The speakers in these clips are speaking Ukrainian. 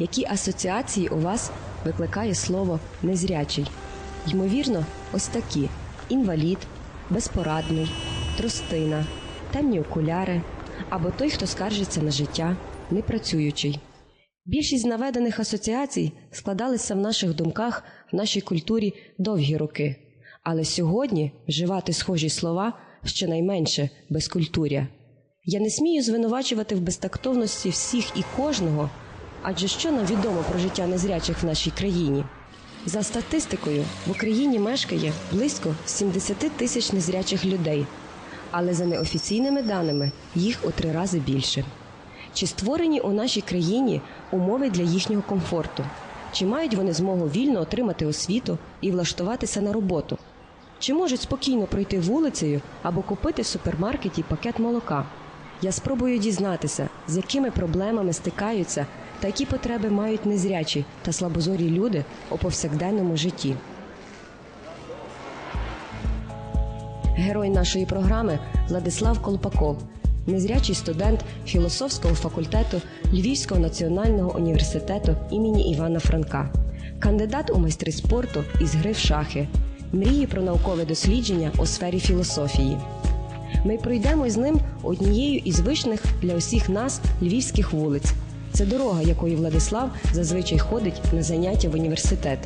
Які асоціації у вас викликає слово незрячий? Ймовірно, ось такі: інвалід, безпорадний, тростина, темні окуляри або той, хто скаржиться на життя, непрацюючий. Більшість наведених асоціацій складалися в наших думках, в нашій культурі довгі роки. Але сьогодні вживати схожі слова щонайменше безкультуря. Я не смію звинувачувати в безтактовності всіх і кожного, адже що нам відомо про життя незрячих в нашій країні? За статистикою, в Україні мешкає близько 70 тисяч незрячих людей, але за неофіційними даними їх у три рази більше. Чи створені у нашій країні умови для їхнього комфорту? Чи мають вони змогу вільно отримати освіту і влаштуватися на роботу? Чи можуть спокійно пройти вулицею або купити в супермаркеті пакет молока? Я спробую дізнатися, з якими проблемами стикаються та які потреби мають незрячі та слабозорі люди у повсякденному житті. Герой нашої програми Владислав Колпаков, незрячий студент філософського факультету Львівського національного університету імені Івана Франка, кандидат у майстри спорту із гри в шахи, мріє про наукове дослідження у сфері філософії. Ми пройдемо з ним однією із звичних для усіх нас львівських вулиць. Це дорога, якою Владислав зазвичай ходить на заняття в університет.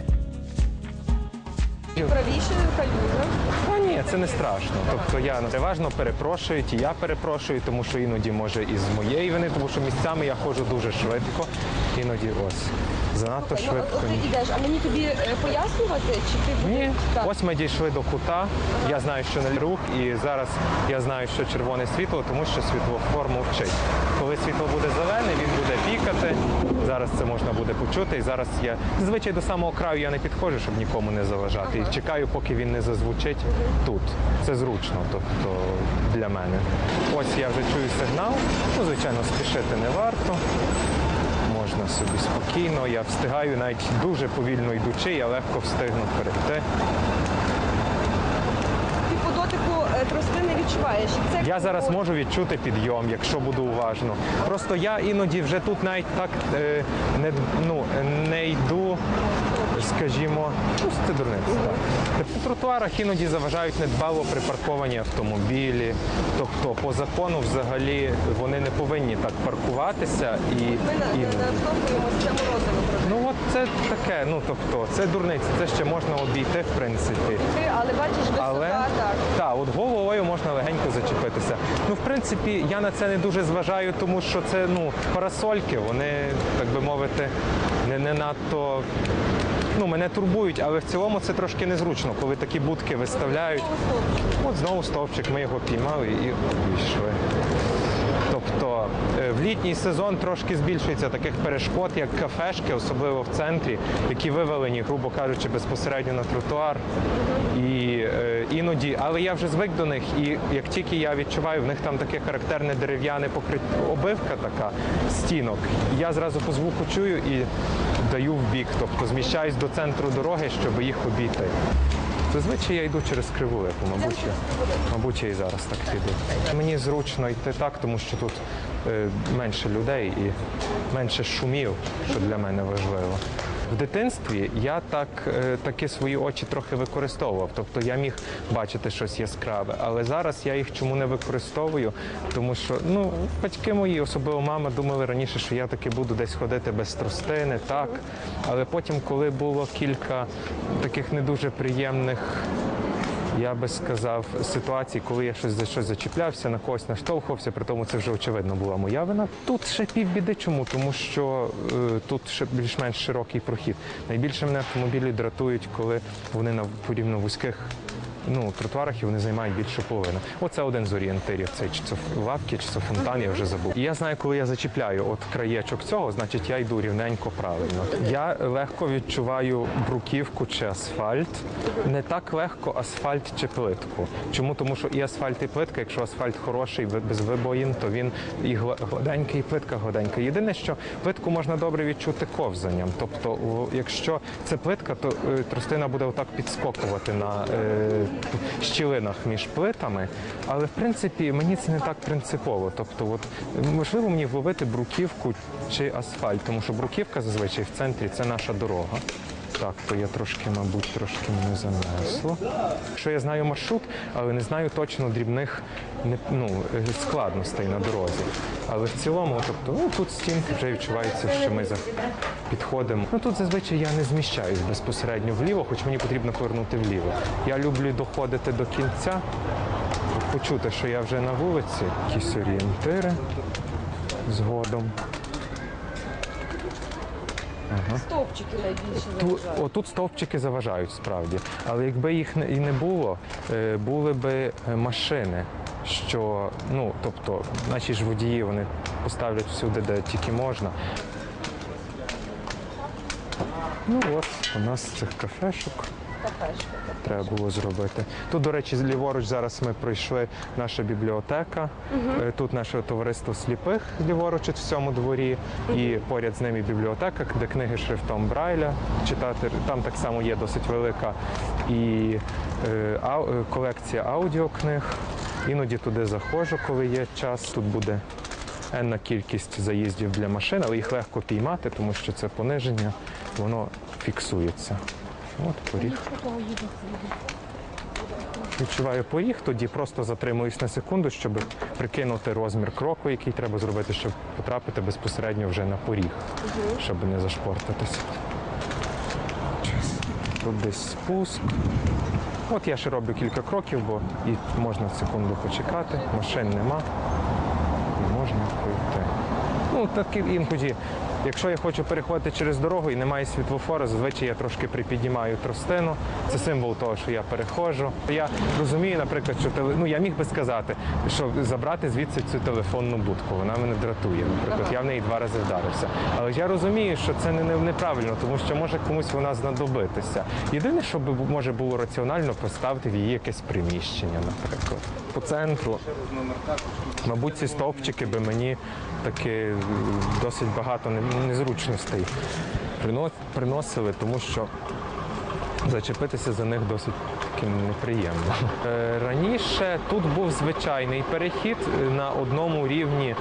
Правіше калюжа. Та ні, це не страшно. Тобто я переважно перепрошую, і я перепрошую, тому що іноді може і з моєї вини, тому що місцями я ходжу дуже швидко. Іноді ось занадто Ну, от, швидко. от ти йдеш, а мені тобі е, пояснювати, чи ти будеш? Ні, Так. ось ми дійшли до кута. Я знаю, що не рух, і зараз я знаю, що червоне світло, тому що світлофор мовчить. Коли світло буде зелене, він буде пікати. Зараз це можна буде почути. І зараз я зазвичай до самого краю я не підходжу, щоб нікому не заважати. І чекаю, поки він не зазвучить тут. Це зручно, тобто для мене. Ось я вже чую сигнал. Ну, звичайно, спішити не варто. Можна собі спокійно, я встигаю навіть дуже повільно йдучи, я легко встигну перейти. Ти по дотику е, трости не відчуваєш. Це Я зараз можу відчути підйом, якщо буду уважно. Просто я іноді вже тут навіть так е, не, ну, не йду, скажімо, ну, це дурниця. так. По тротуарах іноді заважають недбало припарковані автомобілі. Тобто по закону взагалі вони не повинні так паркуватися і Ми трохи. Ну от це таке, ну тобто це дурниця, це ще можна обійти, в принципі. Але бачиш, висота, Але так. та, от головою можна легенько зачепитися. Ну, в принципі, я на це не дуже зважаю, тому що це ну парасольки, вони, так би мовити, не, не надто. Ну, мене турбують, але в цілому це трошки незручно, коли такі будки виставляють. От знову стовпчик, ми його піймали і пішли. Тобто е, в літній сезон трошки збільшується таких перешкод, як кафешки, особливо в центрі, які вивелені, грубо кажучи, безпосередньо на тротуар. І е, іноді, але я вже звик до них, і як тільки я відчуваю, в них там таке характерне дерев'яне покриття, обивка така стінок, я зразу по звуку чую і даю в бік, тобто зміщаюсь до центру дороги, щоб їх обійти. Зазвичай я йду через криву липу, мабуть, мабуть, я і зараз так піду. Мені зручно йти так, тому що тут е, менше людей і менше шумів, що для мене важливо. В дитинстві я так е, таки свої очі трохи використовував. Тобто я міг бачити щось яскраве, але зараз я їх чому не використовую, тому що ну батьки мої, особливо мама, думали раніше, що я таки буду десь ходити без тростини, так. Але потім, коли було кілька таких не дуже приємних я би сказав, ситуацій, коли я щось за щось зачіплявся, на когось наштовхувався, при тому це вже очевидно була моя вина. Тут ще півбіди. Чому? Тому що е, тут ще більш-менш широкий прохід. Найбільше мене автомобілі дратують, коли вони на порівняно вузьких. Ну, тротуарах і вони займають більше половини. Оце один з орієнтирів. Це чи це лавки, чи це фонтан, я вже забув. І я знаю, коли я зачіпляю от краєчок цього, значить я йду рівненько правильно. Я легко відчуваю бруківку чи асфальт. Не так легко асфальт чи плитку. Чому? Тому що і асфальт, і плитка, якщо асфальт хороший, без вибоїн, то він і гла- гладенький, і плитка гладенька. Єдине, що плитку можна добре відчути ковзанням. Тобто, якщо це плитка, то е, тростина буде отак підскокувати на е, щілинах між плитами, але в принципі мені це не так принципово. Тобто, от можливо мені вловити бруківку чи асфальт, тому що бруківка зазвичай в центрі це наша дорога. Так, то я трошки, мабуть, трошки не занесло. Що я знаю маршрут, але не знаю точно дрібних ну, е, складностей на дорозі. Але в цілому, тобто, ну тут стінки вже відчувається, що ми підходимо. Ну тут зазвичай я не зміщаюсь безпосередньо вліво, хоч мені потрібно повернути вліво. Я люблю доходити до кінця, почути, що я вже на вулиці, якісь орієнтири згодом. Стовпчики найбільше заважають. отут стовпчики заважають справді. Але якби їх не- і не було, е, були би е, машини, що ну тобто наші ж водії вони поставлять всюди, де тільки можна. Ну от, у нас цих кафешок. Треба було зробити. Тут, до речі, ліворуч зараз ми пройшли наша бібліотека. Е, Тут наше товариство сліпих ліворуч в цьому дворі, і поряд з ними бібліотека, де книги шрифтом Брайля читати. Там так само є досить велика і е, ау- е, колекція аудіокниг. Іноді туди заходжу, коли є час. Тут буде енна кількість заїздів для машин, але їх легко піймати, тому що це пониження, воно фіксується. От поріг. Відчуваю поріг, тоді просто затримуюсь на секунду, щоб прикинути розмір кроку, який треба зробити, щоб потрапити безпосередньо вже на поріг, щоб не зашпортитися. Тут десь спуск. От я ще роблю кілька кроків, бо і можна секунду почекати, машин нема, і можна пройти. Ну, так і інкоді, якщо я хочу переходити через дорогу і немає світлофора, зазвичай я трошки припіднімаю тростину. Це символ того, що я перехожу. Я розумію, наприклад, що теле... ну, я міг би сказати, що забрати звідси цю телефонну будку. Вона мене дратує. Наприклад, я в неї два рази вдарився. Але я розумію, що це не, не неправильно, тому що може комусь вона знадобитися. Єдине, що би може було раціонально поставити в її якесь приміщення, наприклад. По центру Мабуть, ці стовпчики би мені таки досить багато не- незручностей прино- приносили, тому що зачепитися за них досить таки неприємно. Е, Раніше тут був звичайний перехід на одному рівні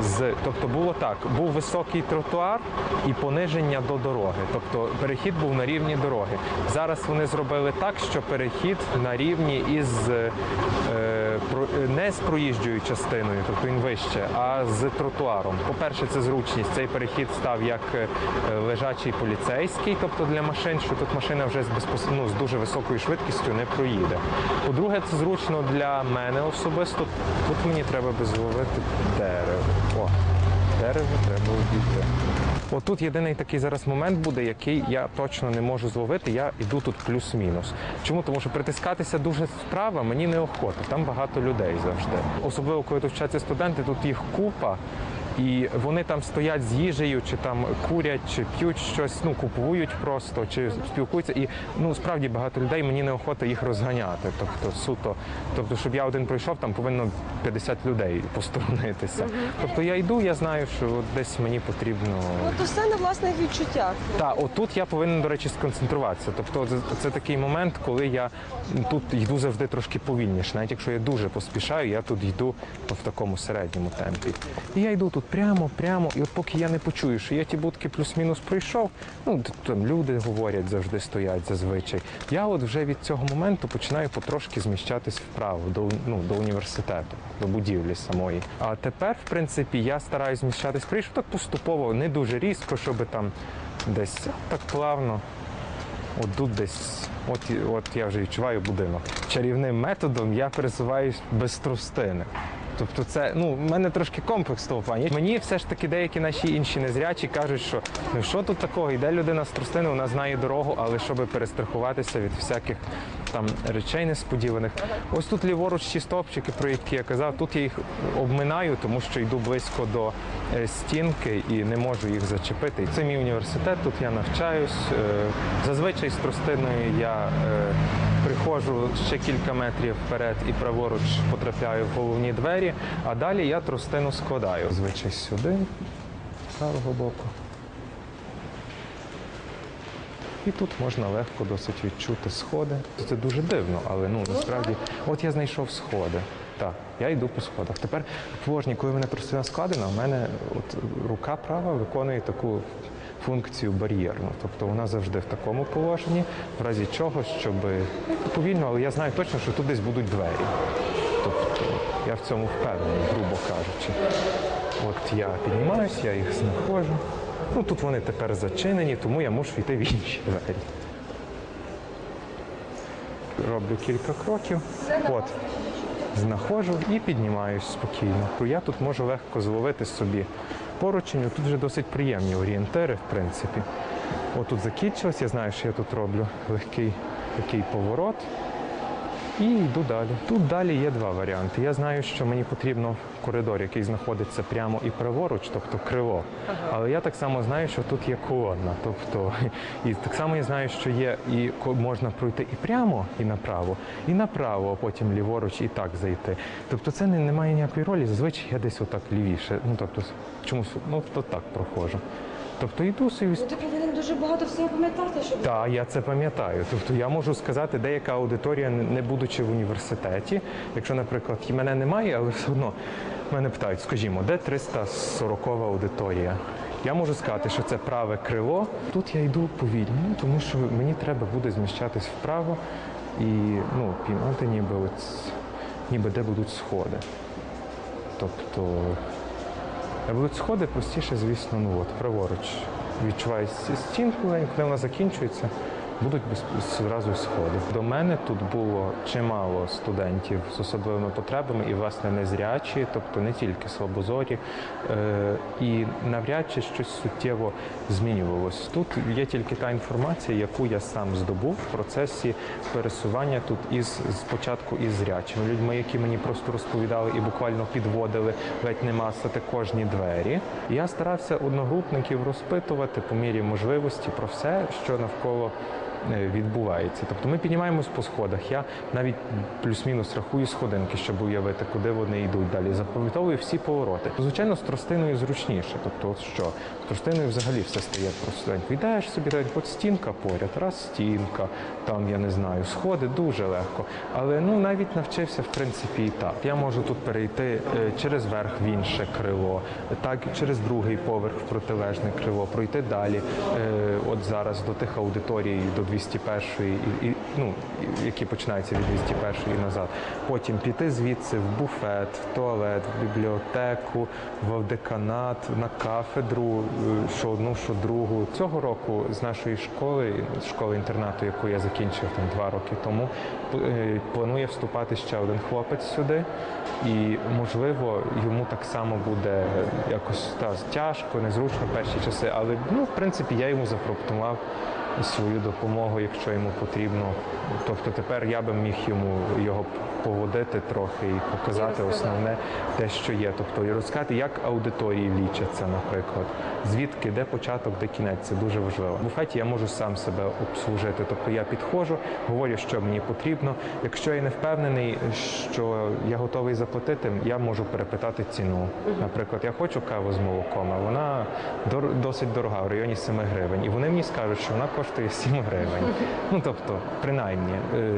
з тобто було так: був високий тротуар і пониження до дороги. Тобто перехід був на рівні дороги. Зараз вони зробили так, що перехід на рівні із е, не з проїжджою частиною, тобто він вище, а з тротуаром. По-перше, це зручність. Цей перехід став як е, лежачий поліцейський, тобто для машин, що тут машина вже з, ну, з дуже високою швидкістю не проїде. По-друге, це зручно для мене особисто. Тут мені треба би зловити дерево. Дерево треба обійти. Отут єдиний такий зараз момент буде, який я точно не можу зловити. Я йду тут плюс-мінус. Чому? Тому що притискатися дуже справа мені неохота. Там багато людей завжди. Особливо, коли тут вчаться студенти, тут їх купа. І вони там стоять з їжею, чи там курять, чи п'ють щось, ну купують просто, чи спілкуються. І ну справді багато людей мені неохота їх розганяти. Тобто суто, тобто, щоб я один пройшов, там повинно 50 людей посторонитися. Тобто я йду, я знаю, що от десь мені потрібно. Ну то все на власних відчуттях. Та отут я повинен, до речі, сконцентруватися. Тобто, це, це такий момент, коли я тут йду завжди трошки повільніше. Навіть якщо я дуже поспішаю, я тут йду в такому середньому темпі. І я йду тут прямо, прямо, і от поки я не почую, що я ті будки плюс-мінус пройшов, ну там люди говорять, завжди стоять зазвичай. Я от вже від цього моменту починаю потрошки зміщатись вправо до, ну, до університету, до будівлі самої. А тепер, в принципі, я стараюсь зміщатись прийшов так поступово, не дуже різко, щоб там десь так плавно. От тут десь, от, от я вже відчуваю будинок. Чарівним методом я пересуваюсь без трустини. Тобто це ну в мене трошки комплекс того плані. Мені все ж таки деякі наші інші незрячі кажуть, що ну що тут такого, йде людина з трустини, вона знає дорогу, але щоб перестрахуватися від всяких там речей несподіваних. Ось тут ліворуч ті стовпчики, про які я казав, тут я їх обминаю, тому що йду близько до е, стінки і не можу їх зачепити. Це мій університет, тут я навчаюсь. Е, Зазвичай з тростиною я е, приходжу ще кілька метрів вперед і праворуч потрапляю в головні двері, а далі я тростину складаю. Звичай сюди, з правого боку. І тут можна легко досить відчути сходи. Це дуже дивно, але ну насправді, от я знайшов сходи. Так, я йду по сходах. Тепер в коли мене тростина складена, у мене от рука права виконує таку функцію бар'єрну. Тобто вона завжди в такому положенні, в разі чого, щоб ну, повільно, але я знаю точно, що тут десь будуть двері. Тобто я в цьому впевнений, грубо кажучи. От я піднімаюся, я їх знаходжу. Ну тут вони тепер зачинені, тому я мушу йти в інші двері. Роблю кілька кроків. От, знаходжу і піднімаюсь спокійно. Я тут можу легко зловити собі поручень. Тут вже досить приємні орієнтири, в принципі. От тут закінчилось, я знаю, що я тут роблю легкий такий поворот. І йду далі. Тут далі є два варіанти. Я знаю, що мені потрібно коридор, який знаходиться прямо і праворуч, тобто крило. Але я так само знаю, що тут є колонна. Тобто, і так само я знаю, що є і можна пройти і прямо, і направо, і направо, а потім ліворуч, і так зайти. Тобто це не, не має ніякої ролі. Зазвичай я десь отак лівіше. Ну тобто, чомусь ну то так проходжу. Тобто йду собі Ну ти повинен дуже багато всього пам'ятати, щоб так, я це пам'ятаю. Тобто я можу сказати, деяка аудиторія, не будучи в університеті, якщо, наприклад, і мене немає, але все одно мене питають, скажімо, де 340 аудиторія? Я можу сказати, що це праве крило. Тут я йду повільно, тому що мені треба буде зміщатись вправо і ну, піймати ніби, от, ніби де будуть сходи. Тобто Будуть сходи простіше, звісно, ну от праворуч. Відчуваєш стінку, коли вона закінчується, будуть зразу сходи. До мене тут було чимало студентів з особливими потребами і, власне, незрячі, тобто не тільки слабозорі. Е, і навряд чи щось суттєво змінювалось. Тут є тільки та інформація, яку я сам здобув в процесі пересування тут із спочатку із зрячими людьми, які мені просто розповідали і буквально підводили ледь не масати кожні двері. Я старався одногрупників розпитувати по мірі можливості про все, що навколо. Е, Відбувається, тобто ми піднімаємось по сходах. Я навіть плюс-мінус рахую сходинки, щоб уявити, куди вони йдуть далі. Запам'ятовую всі повороти. Звичайно, з тростиною зручніше. Тобто, от що з тростиною взагалі все стає простенько. Йдеш собі, так, от стінка поряд, раз стінка, там я не знаю, сходи дуже легко. Але ну навіть навчився в принципі і так. Я можу тут перейти е, через верх в інше крило, так через другий поверх в протилежне крило, пройти далі. Е, От зараз до тих аудиторій до 201 і, і ну які починаються від 201 і назад. Потім піти звідси в буфет, в туалет, в бібліотеку, в деканат, на кафедру, що одну, що другу. Цього року з нашої школи, школи інтернату, яку я закінчив там два роки тому, е, планує вступати ще один хлопець сюди. І можливо йому так само буде якось та, тяжко, незручно перші часи. Але ну, в принципі, я йому запропонував свою допомогу, якщо йому потрібно. Тобто тепер я би міг йому його поводити трохи і показати основне те, що є. Тобто і розказати, як аудиторії лічаться, наприклад, звідки, де початок, де кінець. Це дуже важливо. В буфеті я можу сам себе обслужити. Тобто я підходжу, говорю, що мені потрібно. Якщо я не впевнений, що я готовий заплатити, я можу перепитати ціну. Наприклад, я хочу каву з молоком, а вона досить дорога, в районі 7 гривень. І вони мені скажуть, що вона коштує 7 гривень. Ну тобто, принаймні, е,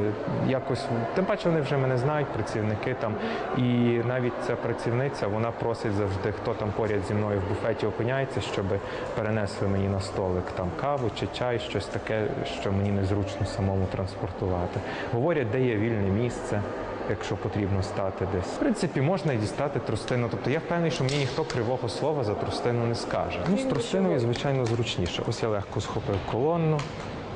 якось тим паче вони вже мене знають, працівники там. І навіть ця працівниця вона просить завжди, хто там поряд зі мною в буфеті опиняється, щоб перенесли мені на столик там каву чи чай, щось таке, що мені незручно самому транспортувати. Говорять, де є вільне місце. Якщо потрібно стати десь. В принципі, можна і дістати тростину. Тобто я впевнений, що мені ніхто кривого слова за тростину не скаже. Ну, з тростиною, звичайно, зручніше. Ось я легко схопив колонну.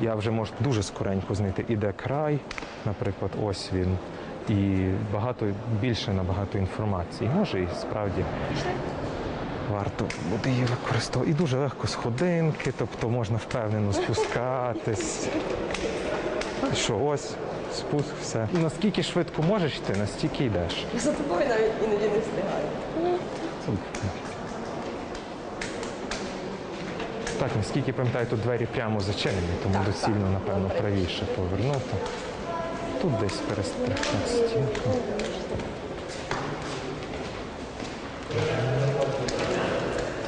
Я вже можу дуже скоренько знайти, іде край, наприклад, ось він. І багато більше набагато інформації. Може, і справді варто буде її використовувати. І дуже легко сходинки, тобто можна впевнено спускатись. Що ось спуск, все. Наскільки швидко можеш йти, настільки йдеш. за тобою навіть іноді не встигаю. Так, наскільки пам'ятаю, тут двері прямо зачинені, тому Так, доцільно, так. напевно, правіше повернути. Тут десь перестрахнути стінку.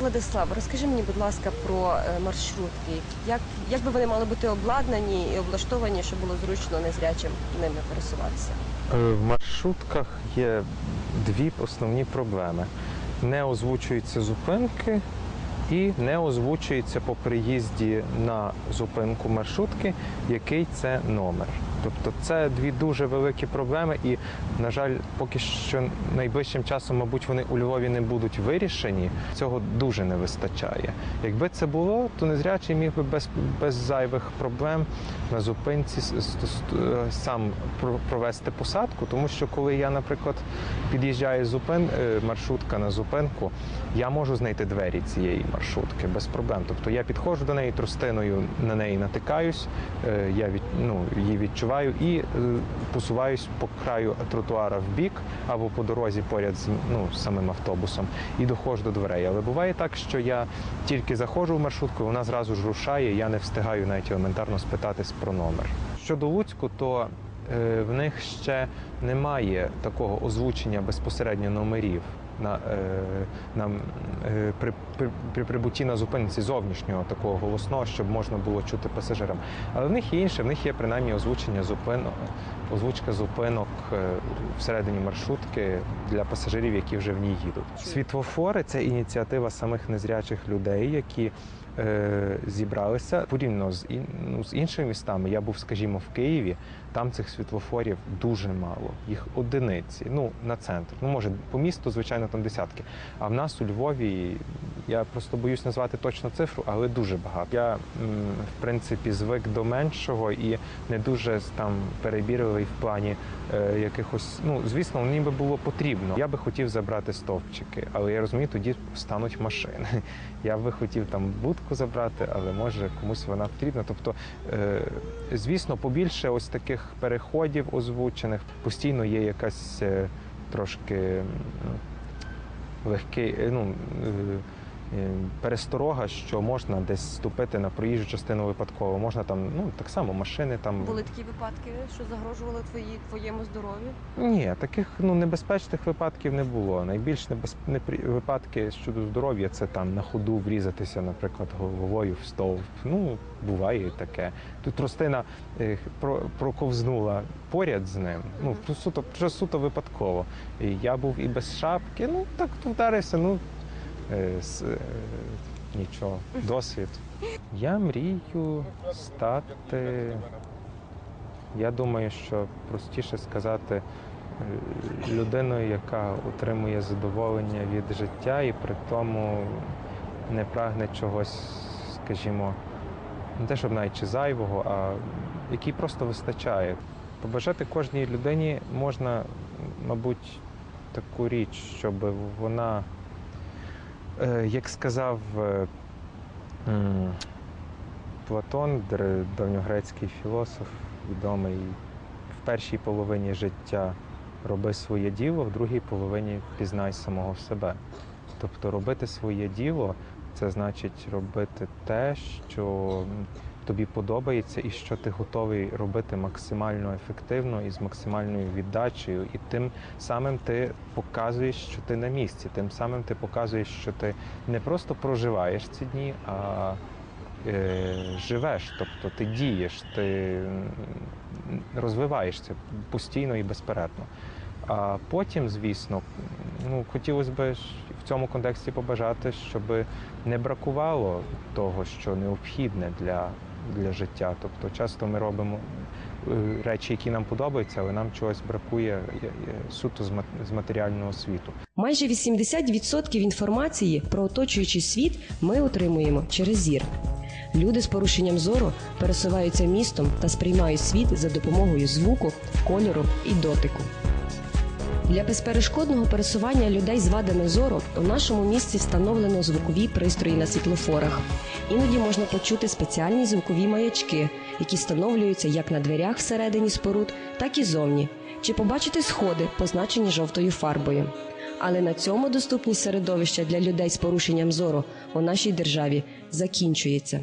Владислав, розкажи мені, будь ласка, про е, маршрутки. Як, як би вони мали бути обладнані і облаштовані, щоб було зручно незрячим ними пересуватися? Е, В маршрутках є дві основні проблеми: не озвучуються зупинки і не озвучується по приїзді на зупинку маршрутки, який це номер. Тобто це дві дуже великі проблеми, і, на жаль, поки що найближчим часом, мабуть, вони у Львові не будуть вирішені. Цього дуже не вистачає. Якби це було, то незрячий міг би без, без зайвих проблем на зупинці сам провести посадку, тому що коли я, наприклад, під'їжджаю з зупин е, маршрутка на зупинку, я можу знайти двері цієї маршрутки без проблем. Тобто я підходжу до неї тростиною, на неї натикаюсь, е, я від, ну, її відчуваю і е, посуваюсь по краю тротуара в бік або по дорозі поряд з ну, самим автобусом і доходжу до дверей. Але буває так, що я тільки заходжу в маршрутку, вона зразу ж рушає, я не встигаю навіть елементарно спитатись про номер. Щодо Луцьку, то е, в них ще немає такого озвучення безпосередньо номерів на, е, на, е, при, при, при прибутті на зупинці зовнішнього такого голосного, щоб можна було чути пасажирам. Але в них є інше, в них є принаймні озвучення зупинок, озвучка зупинок е, всередині маршрутки для пасажирів, які вже в ній їдуть. Світлофори це ініціатива самих незрячих людей, які е, зібралися порівняно з, ну, з іншими містами. Я був, скажімо, в Києві. Там цих світлофорів дуже мало, їх одиниці. Ну на центр. Ну може по місту, звичайно, там десятки. А в нас у Львові я просто боюсь назвати точну цифру, але дуже багато. Я в принципі звик до меншого і не дуже там перебірливий в плані е, якихось. Ну звісно, мені би було потрібно. Я би хотів забрати стовпчики, але я розумію, тоді стануть машини. Я би хотів там будку забрати, але може комусь вона потрібна. Тобто, е, звісно, побільше ось таких переходів озвучених постійно є якась е, трошки м, легкий, е, ну. е, е, Пересторога, що можна десь ступити на проїжджу частину випадково. Можна там, ну так само машини там Були такі випадки, що загрожували твої, твоєму здоров'ю? ні, таких ну небезпечних випадків не було. Найбільш небез... непри- випадки щодо здоров'я це там на ходу врізатися, наприклад, головою в стовп. Ну буває і таке. Тут тростина е, про... проковзнула поряд з ним. Ну суто, вже суто випадково. І я був і без шапки. Ну так вдарився. Ну е, е, нічого, досвід. Я мрію стати. Я думаю, що простіше сказати е, людиною, яка отримує задоволення від життя і при тому не прагне чогось, скажімо, не те, щоб навіть чи зайвого, а який просто вистачає. Побажати кожній людині можна, мабуть, таку річ, щоб вона, е, як сказав е, Платон, давньогрецький філософ, відомий в першій половині життя роби своє діло, в другій половині пізнай самого себе. Тобто робити своє діло це значить робити те, що тобі подобається, і що ти готовий робити максимально ефективно і з максимальною віддачею. І тим самим ти показуєш, що ти на місці, тим самим ти показуєш, що ти не просто проживаєш ці дні, а е, живеш, тобто ти дієш, ти розвиваєшся постійно і безперервно. А потім, звісно, ну хотілося б в цьому контексті побажати, щоб не бракувало того, що необхідне для, для життя. Тобто, часто ми робимо е, речі, які нам подобаються, але нам чогось бракує е, е, суто з матеріального світу. Майже 80% інформації про оточуючий світ ми отримуємо через зір. Люди з порушенням зору пересуваються містом та сприймають світ за допомогою звуку, кольору і дотику. Для безперешкодного пересування людей з вадами зору у нашому місті встановлено звукові пристрої на світлофорах. Іноді можна почути спеціальні звукові маячки, які встановлюються як на дверях всередині споруд, так і зовні, чи побачити сходи, позначені жовтою фарбою. Але на цьому доступність середовища для людей з порушенням зору у нашій державі закінчується.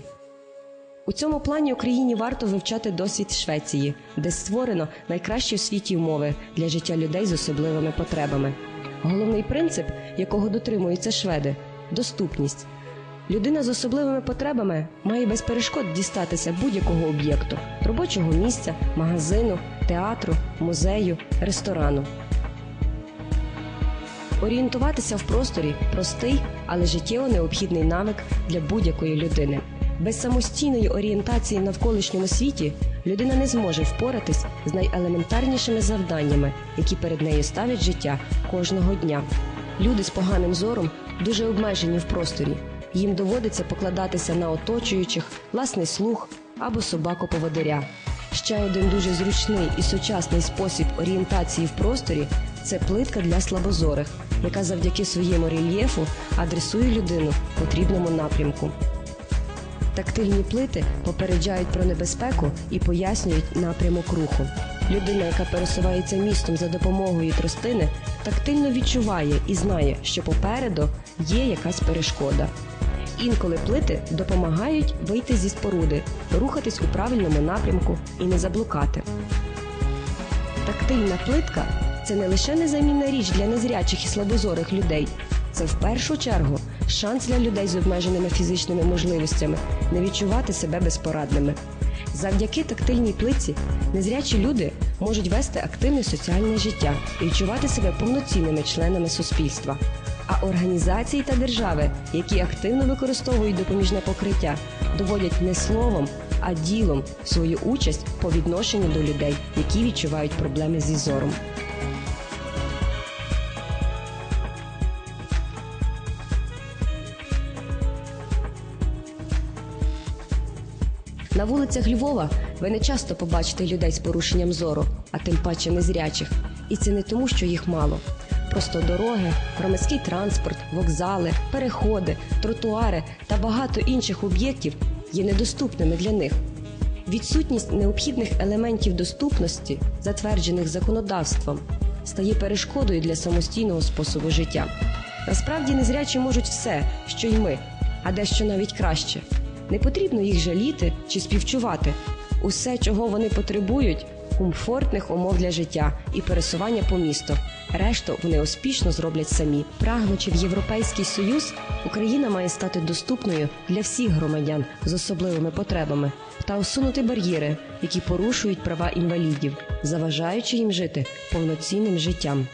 У цьому плані Україні варто вивчати досвід Швеції, де створено найкращі у світі умови для життя людей з особливими потребами. Головний принцип, якого дотримуються шведи доступність. Людина з особливими потребами має без перешкод дістатися будь-якого об'єкту робочого місця, магазину, театру, музею, ресторану. Орієнтуватися в просторі простий, але життєво необхідний навик для будь-якої людини. Без самостійної орієнтації в навколишньому світі людина не зможе впоратись з найелементарнішими завданнями, які перед нею ставить життя кожного дня. Люди з поганим зором дуже обмежені в просторі. Їм доводиться покладатися на оточуючих, власний слух або собаку поводиря. Ще один дуже зручний і сучасний спосіб орієнтації в просторі це плитка для слабозорих, яка завдяки своєму рельєфу адресує людину в потрібному напрямку. Тактильні плити попереджають про небезпеку і пояснюють напрямок руху. Людина, яка пересувається містом за допомогою тростини, тактильно відчуває і знає, що попереду є якась перешкода. Інколи плити допомагають вийти зі споруди, рухатись у правильному напрямку і не заблукати. Тактильна плитка це не лише незамінна річ для незрячих і слабозорих людей. Це в першу чергу шанс для людей з обмеженими фізичними можливостями не відчувати себе безпорадними. Завдяки тактильній плитці незрячі люди можуть вести активне соціальне життя і відчувати себе повноцінними членами суспільства. А організації та держави, які активно використовують допоміжне покриття, доводять не словом, а ділом свою участь по відношенню до людей, які відчувають проблеми зі зором. На вулицях Львова ви не часто побачите людей з порушенням зору, а тим паче незрячих. І це не тому, що їх мало. Просто дороги, громадський транспорт, вокзали, переходи, тротуари та багато інших об'єктів є недоступними для них. Відсутність необхідних елементів доступності, затверджених законодавством, стає перешкодою для самостійного способу життя. Насправді незрячі можуть все, що й ми, а дещо навіть краще. Не потрібно їх жаліти чи співчувати. Усе, чого вони потребують, комфортних умов для життя і пересування по місту. Решту вони успішно зроблять самі. Прагнучи в Європейський Союз, Україна має стати доступною для всіх громадян з особливими потребами та усунути бар'єри, які порушують права інвалідів, заважаючи їм жити повноцінним життям.